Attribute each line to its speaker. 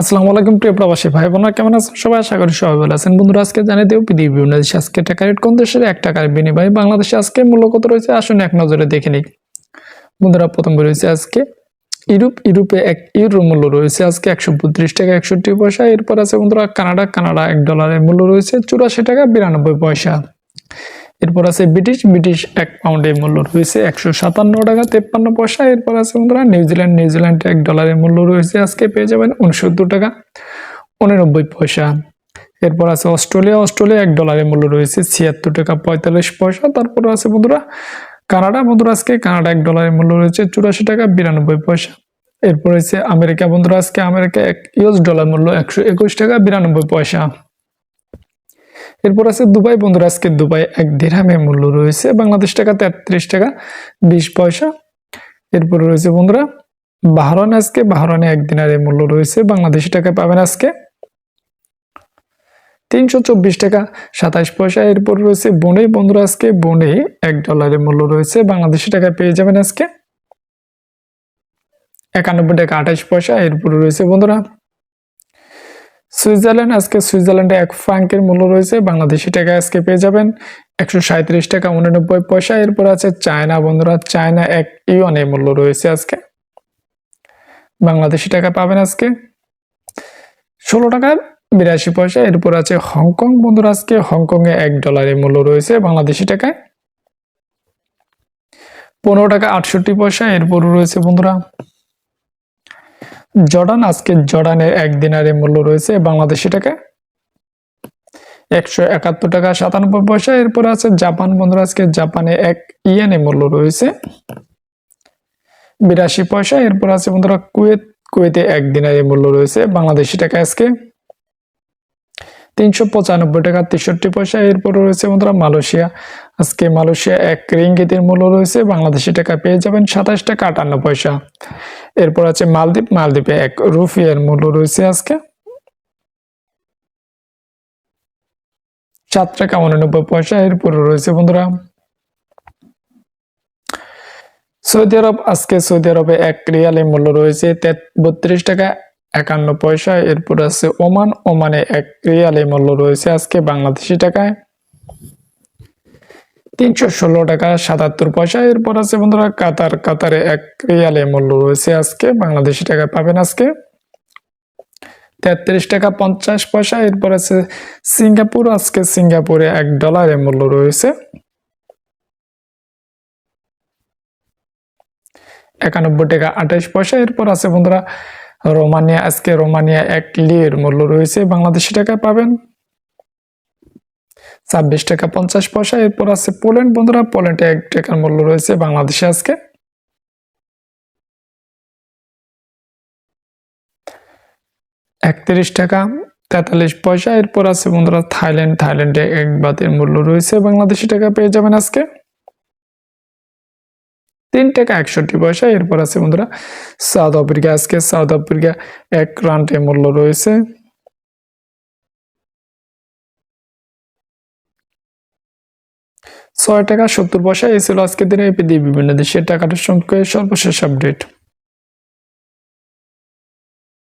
Speaker 1: আসসালামু আলাইকুম প্রিয় প্রবাসী ভাই বোনেরা, কেমন আছেন? সবাই আশা করি সবাই ভালো আছেন। বন্ধুরা, আজকে জানিয়ে দেব, পৃথিবীর বিভিন্ন দেশে আজকে টাকা রেট কোন দেশের এক টাকার বিনিময়ে বাংলাদেশে আজকে মূল্য কত রয়েছে? আসুন এক নজরে দেখে নিই। বন্ধুরা, প্রথম রয়েছে আজকে, ইউরোপ, ইউরোপে এক ইউরোর মূল্য রয়েছে আজকে একশো বত্রিশ টাকা, একষট্টি পয়সা। এরপর আছে বন্ধুরা, কানাডা কানাডা এক ডলারের মূল্য রয়েছে চুরাশি টাকা, বিরানব্বই পয়সা। এরপর আছে ব্রিটিশ ব্রিটিশ এক পাউন্ডের মূল্য রয়েছে একশো সাতান্ন টাকা, তেপ্পান্ন পয়সা। এরপর আছে বন্ধুরা নিউজিল্যান্ড নিউজিল্যান্ড এক ডলারের মূল্য রয়েছে, আজকে পেয়ে যাবেন উনসত্তর টাকা উননব্বই পয়সা। এরপর আছে অস্ট্রেলিয়া অস্ট্রেলিয়া এক ডলারের মূল্য রয়েছে ছিয়াত্তর টাকা, পঁয়তাল্লিশ পয়সা। তারপর আছে বন্ধুরা, কানাডা, বন্ধুরা, আজকে কানাডা এক ডলারের মূল্য রয়েছে চুরাশি টাকা, বিরানব্বই পয়সা। এরপর হচ্ছে আমেরিকা, বন্ধুরা, আজকে আমেরিকা এক ইউএস ডলার মূল্য একশো একুশ টাকা, বিরানব্বই পয়সা। এরপর আছে দুবাই। বন্ধুরা, আজকে দুবাই এক দিরহামের মূল্য রয়েছে। বাংলাদেশ টাকা তেত্রিশ টাকা বিশ পয়সা। এরপর রয়েছে বন্ধুরা বাহরান আজকে। বাহরানে এক দিনারের মূল্য রয়েছে। বাংলাদেশি টাকা পাবেন আজকে তিনশো চব্বিশ টাকা সাতাইশ পয়সা। এরপর রয়েছে বনে। বন্ধুরা, আজকে বনে এক ডলারের মূল্য রয়েছে। বাংলাদেশি টাকা পেয়ে যাবেন আজকে একানব্বই টাকা আঠাইশ পয়সা। এরপর রয়েছে বন্ধুরা সুইজারল্যান্ড, আজকে সুইজারল্যান্ডে এক ফ্রাঙ্কের মূল্য রয়েছে। বাংলাদেশি টাকা আজকে পেয়ে যাবেন একশো সাঁত্রিশ টাকা উননব্বই পয়সা। এরপর আছে চায়না, বন্ধুরা। চায়না এক ইউয়ানের মূল্য রয়েছে আজকে। বাংলাদেশি টাকা পাবেন আজকে ষোলো টাকা বিরাশি পয়সা। এরপর আছে হংকং, বন্ধুরা। আজকে হংকং এ এক ডলারের মূল্য রয়েছে বাংলাদেশি টাকায়। পনেরো টাকা আটষট্টি পয়সা। এরপর রয়েছে, বন্ধুরা জর্ডান, আজকে জর্ডানের এক দিনারের মূল্য রয়েছে বাংলাদেশি টাকা একশো একাত্তর টাকা সাতানব্বই পয়সা। এরপর আছে জাপান বন্ধুরা, আজকে জাপানে এক ইয়েনের মূল্য রয়েছে বিরাশি পয়সা। এরপর আছে বন্ধুরা, কুয়েত, কুয়েতে এক দিনারের মূল্য রয়েছে বাংলাদেশি টাকা আজকে তিনশো পঁচানব্বই টাকা তেষট্টি পয়সা। এরপর রয়েছে বন্ধুরা, মালয়েশিয়া। আজকে মালয়েশিয়া এক রিঙ্গিতের মূল্য রয়েছে, বাংলাদেশি টাকা পেয়ে যাবেন সাতাশ টাকা আটান্ন পয়সা। এরপর আছে মালদ্বীপ, মালদ্বীপে এক রুফিয়ার মূল্য রয়েছে আজকে সাত টাকা উননব্বই পয়সা, এরপর রয়েছে বন্ধুরা সৌদি আরব। আজকে সৌদি আরবে এক রিয়ালের মূল্য রয়েছে বত্রিশ টাকা একান্ন পয়সা, এরপর আছে ওমান। ওমানে এক রিয়ালের মূল্য রয়েছে আজকে বাংলাদেশি টাকায় তিনশো ষোলো টাকা সাতাত্তর পয়সা। এরপর আছে বন্ধুরা, কাতার। কাতারে এক রিয়ালে মূল্য রয়েছে আজকে, বাংলাদেশি টাকা পাবেন আজকে। তেত্রিশ টাকা পঞ্চাশ পয়সা। এরপর আছে সিঙ্গাপুর, আজকে সিঙ্গাপুরে এক ডলারের মূল্য রয়েছে। একানব্বই টাকা আঠাইশ পয়সা। এরপর আছে বন্ধুরা, রোমানিয়া, আজকে রোমানিয়া এক লিয়ের মূল্য রয়েছে। বাংলাদেশি টাকা পাবেন। ছাব্বিশ টাকা পঞ্চাশ পয়সা। এরপর আছে পোল্যান্ড। বন্ধুরা, পোল্যান্ডে এক টাকার মূল্য রয়েছে বাংলাদেশে আজকে। একত্রিশ টাকা তেতাল্লিশ পয়সা। এরপর আছে বন্ধুরা, থাইল্যান্ড। থাইল্যান্ডে এক বাতের মূল্য রয়েছে বাংলাদেশি টাকা পেয়ে যাবেন আজকে। তিন টাকা একষট্টি পয়সা। এরপর আছে বন্ধুরা, সাউথ আফ্রিকা। আজকে সাউথ আফ্রিকা এক রান্টের মূল্য রয়েছে ছয় টাকা সত্তর পয়সা। এই ছিল আজকের দিনে বিভিন্ন দেশের টাকাটার সঙ্গে সর্বশেষ আপডেট